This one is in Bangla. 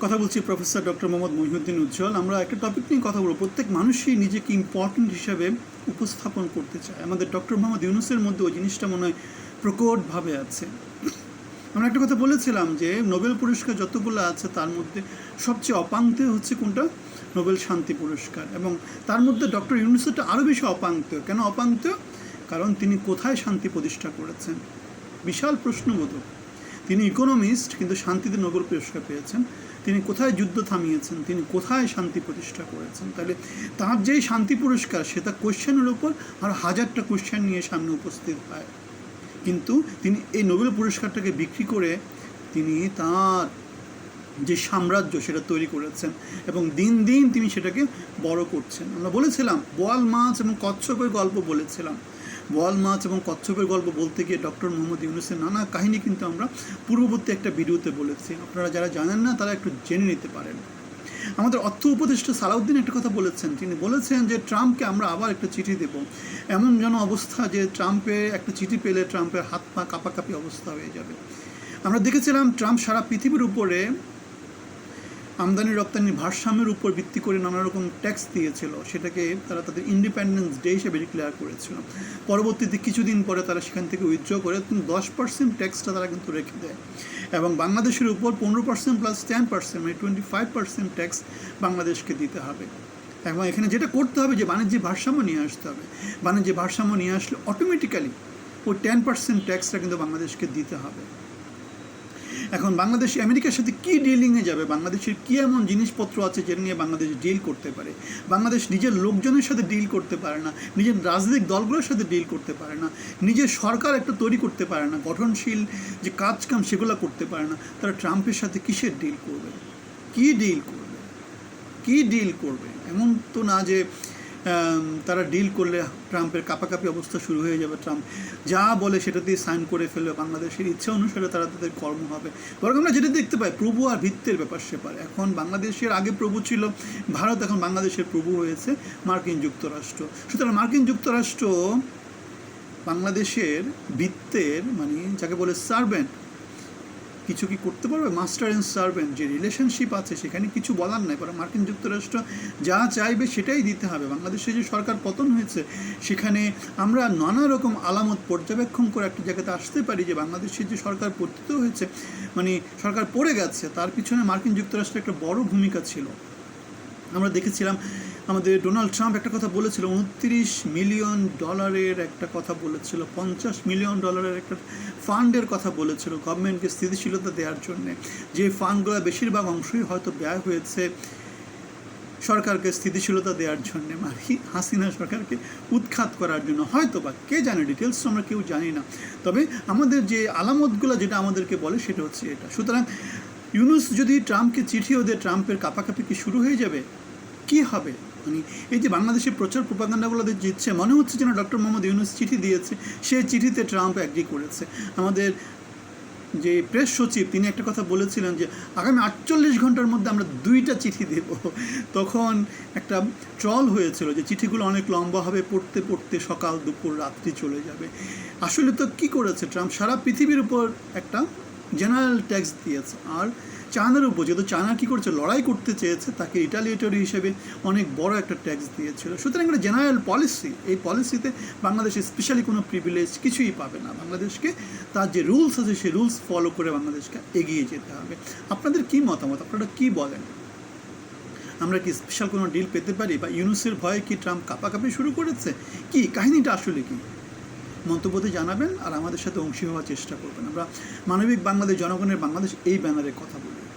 কথা বলছি প্রফেসর ডক্টর মোহাম্মদ মহিউদ্দিন উজ্জ্বল। আমরা একটা টপিক নিয়ে কথা বলব। প্রত্যেক মানুষই নিজেকে ইম্পর্টেন্ট হিসাবে উপস্থাপন করতে চায়। আমাদের ডক্টর মোহাম্মদ ইউনুসের মধ্যে ওই জিনিসটা মনে হয় প্রকটভাবে আছে। আমরা একটা কথা বলেছিলাম যে, নোবেল পুরস্কার যতগুলো আছে, তার মধ্যে সবচেয়ে অপাঙ্ক্তেয় হচ্ছে কোনটা? নোবেল শান্তি পুরস্কার। এবং তার মধ্যে ডক্টর ইউনুসেরটা আরও বেশি অপাঙ্ক্তেয় কেন অপাঙ্ক্তেয় কারণ তিনি কোথায় শান্তি প্রতিষ্ঠা করেছেন? বিশাল প্রশ্নবোধক। তিনি ইকোনমিস্ট কিন্তু শান্তিতে নোবেল পুরস্কার পেয়েছেন। তিনি কোথায় যুদ্ধ থামিয়েছেন, তিনি কোথায় শান্তি প্রতিষ্ঠা করেছেন? তাহলে তার যেই শান্তি পুরস্কার, সেটা কোশ্চেনের ওপর আর হাজারটা কোশ্চেন নিয়ে সামনে উপস্থিত হয়। কিন্তু তিনি এই নোবেল পুরস্কারটাকে বিক্রি করে তিনি তার যে সাম্রাজ্য, সেটা তৈরি করেছেন এবং দিন দিন তিনি সেটাকে বড় করছেন। আমরা বলেছিলাম, বোয়াল মাছ এবং কচ্ছপের গল্প বলেছিলাম। বোয়াল মাছ এবং কচ্ছপের গল্প বলতে গিয়ে ডক্টর মোহাম্মদ ইউনুসের নানা কাহিনী কিন্তু আমরা পূর্ববর্তী একটা ভিডিওতে বলেছি। আপনারা যারা জানেন না, তারা একটু জেনে নিতে পারেন। আমাদের অর্থ উপদেষ্টা সালাউদ্দিন একটা কথা বলেছেন। তিনি বলেছেন যে, ট্রাম্পকে আমরা আবার একটা চিঠি দেব। এমন যেন অবস্থা যে, ট্রাম্পে একটা চিঠি পেলে ট্রাম্পের হাত পা কাঁপাকাঁপি অবস্থা হয়ে যাবে। আমরা দেখেছিলাম, ট্রাম্প সারা পৃথিবীর উপরে আমদানি রপ্তানির ভারসাম্যের উপর ভিত্তি করে নানা রকম ট্যাক্স দিয়েছিল। সেটাকে তারা তাদের ইন্ডিপেন্ডেন্স ডে হিসেবে ডিক্লেয়ার করেছিল। পরবর্তীতে কিছুদিন পরে তারা সেখান থেকে উইথড্র করে দশ পার্সেন্ট ট্যাক্সটা তারা কিন্তু রেখে দেয়। এবং বাংলাদেশের উপর পনেরো পার্সেন্ট প্লাস টেন পার্সেন্ট মানে টোয়েন্টি ফাইভ পার্সেন্ট ট্যাক্স বাংলাদেশকে দিতে হবে। এবং এখানে যেটা করতে হবে যে বাণিজ্যিক ভারসাম্য নিয়ে আসতে হবে। বাণিজ্যিক ভারসাম্য নিয়ে আসলে অটোমেটিক্যালি ওই টেন পার্সেন্ট ট্যাক্সটা কিন্তু বাংলাদেশকে দিতে হবে। এখন বাংলাদেশ আমেরিকার সাথে কী ডিলিংয়ে যাবে? বাংলাদেশের কী এমন জিনিসপত্র আছে যেটা নিয়ে বাংলাদেশ ডিল করতে পারে? বাংলাদেশ নিজের লোকজনের সাথে ডিল করতে পারে না, নিজের রাজনৈতিক দলগুলোর সাথে ডিল করতে পারে না, নিজের সরকার একটা তৈরি করতে পারে না, গঠনশীল যে কাজকাম সেগুলো করতে পারে না, তারা ট্রাম্পের সাথে কিসের ডিল করবে? কী ডিল করবে? কী ডিল করবে? এমন তো না যে তারা ডিল করলে ট্রাম্পের কাপাকাপি অবস্থা শুরু হয়ে যাবে, ট্রাম্প যা বলে সেটা দিয়ে সাইন করে ফেলবে বাংলাদেশের ইচ্ছা অনুসারে তারা তাদের কর্ম হবে। বরং আমরা যেটা দেখতে পাই, প্রভু আর ভিত্তের ব্যাপার সেপার এখন বাংলাদেশের আগে প্রভু ছিল, ভারত এখন বাংলাদেশের প্রভু হয়েছে, মার্কিন যুক্তরাষ্ট্র। সুতরাং মার্কিন যুক্তরাষ্ট্র বাংলাদেশের বৃত্তের মানে যাকে বলে সার্ভেন্ট কিছু কি করতে পারবে? মাস্টার অ্যান্ড সার্ভেন্ট যে রিলেশনশিপ আছে, সেখানে কিছু বলার নাই। কারণ মার্কিন যুক্তরাষ্ট্র যা চাইবে সেটাই দিতে হবে। বাংলাদেশে যে সরকার পতন হয়েছে, সেখানে আমরা নানা রকম আলামত পর্যবেক্ষণ করে একটা জায়গাতে আসতে পারি যে বাংলাদেশের যে সরকার পতিত হয়েছে মানে সরকার পড়ে গেছে, তার পিছনে মার্কিন যুক্তরাষ্ট্রের একটা বড় ভূমিকা ছিল। আমরা দেখেছিলাম আমাদের ডোনাল্ড ট্রাম্প একটা কথা বলেছিল, উনত্রিশ মিলিয়ন ডলারের একটা কথা বলেছিল, পঞ্চাশ মিলিয়ন ডলারের একটা ফান্ডের কথা বলেছিল, গভর্নমেন্টকে স্থিতিশীলতা দেওয়ার জন্য। যে ফান্ডগুলো বেশিরভাগ অংশই হয়তো ব্যয় হয়েছে সরকারকে স্থিতিশীলতা দেওয়ার জন্য মানে হাসিনা সরকারকে উৎখাত করার জন্য। হয়তো বা, কে জানে ডিটেলস আমরা কেউ জানি না। তবে আমাদের যে আলামতগুলো যেটা আমাদেরকে বলে, সেটা হচ্ছে এটা। সুতরাং ইউনুস যদি ট্রাম্পকে চিঠিও দেয় ট্রাম্পের কাপাকাপি কি শুরু হয়ে যাবে? কি হবে? মানে এই যে বাংলাদেশের প্রচার প্রপাগান্ডাগুলো দিচ্ছে মনে হচ্ছে যেন ডক্টর মোহাম্মদ ইউনুস চিঠি দিয়েছে সেই চিঠিতে ট্রাম্প অ্যাগ্রি করেছে। আমাদের যে প্রেস সচিব, তিনি একটা কথা বলেছিলেন যে, আগামী আটচল্লিশ ঘণ্টার মধ্যে আমরা দুইটা চিঠি দেব। তখন একটা ট্রল হয়েছিল যে, চিঠিগুলো অনেক লম্বা হবে, পড়তে পড়তে সকাল, দুপুর, রাত্রি চলে যাবে। আসলে তো কি করেছে? ট্রাম্প সারা পৃথিবীর উপর একটা জেনারেল ট্যাক্স দিয়েছে। আর চায়নার উপর যেহেতু চায়না কী করছে? লড়াই করতে চেয়েছে, তাকে ইটালিয়েটরি হিসেবে অনেক বড় একটা ট্যাক্স দিয়েছিল। সুতরাং একটা জেনারেল পলিসি এই পলিসিতে বাংলাদেশ স্পেশালি কোনো প্রিভিলেজ কিছুই পাবে না। বাংলাদেশকে তার যে রুলস আছে, সেই রুলস ফলো করে বাংলাদেশকে এগিয়ে যেতে হবে। আপনাদের কী মতামত? আপনারা কী বলেন? আমরা কি স্পেশাল কোনো ডিল পেতে পারি? বা ইউনুসের ভয়ে কি ট্রাম্প কাপাকাপি শুরু করেছে? কি? কাহিনীটা আসলে কি? মন্তব্যতে জানাবেন আর আমাদের সাথে অংশী হওয়ার চেষ্টা করবেন। আমরা মানবিক বাংলাদেশ, জনগণের বাংলাদেশ এই ব্যানারে কথা বলি।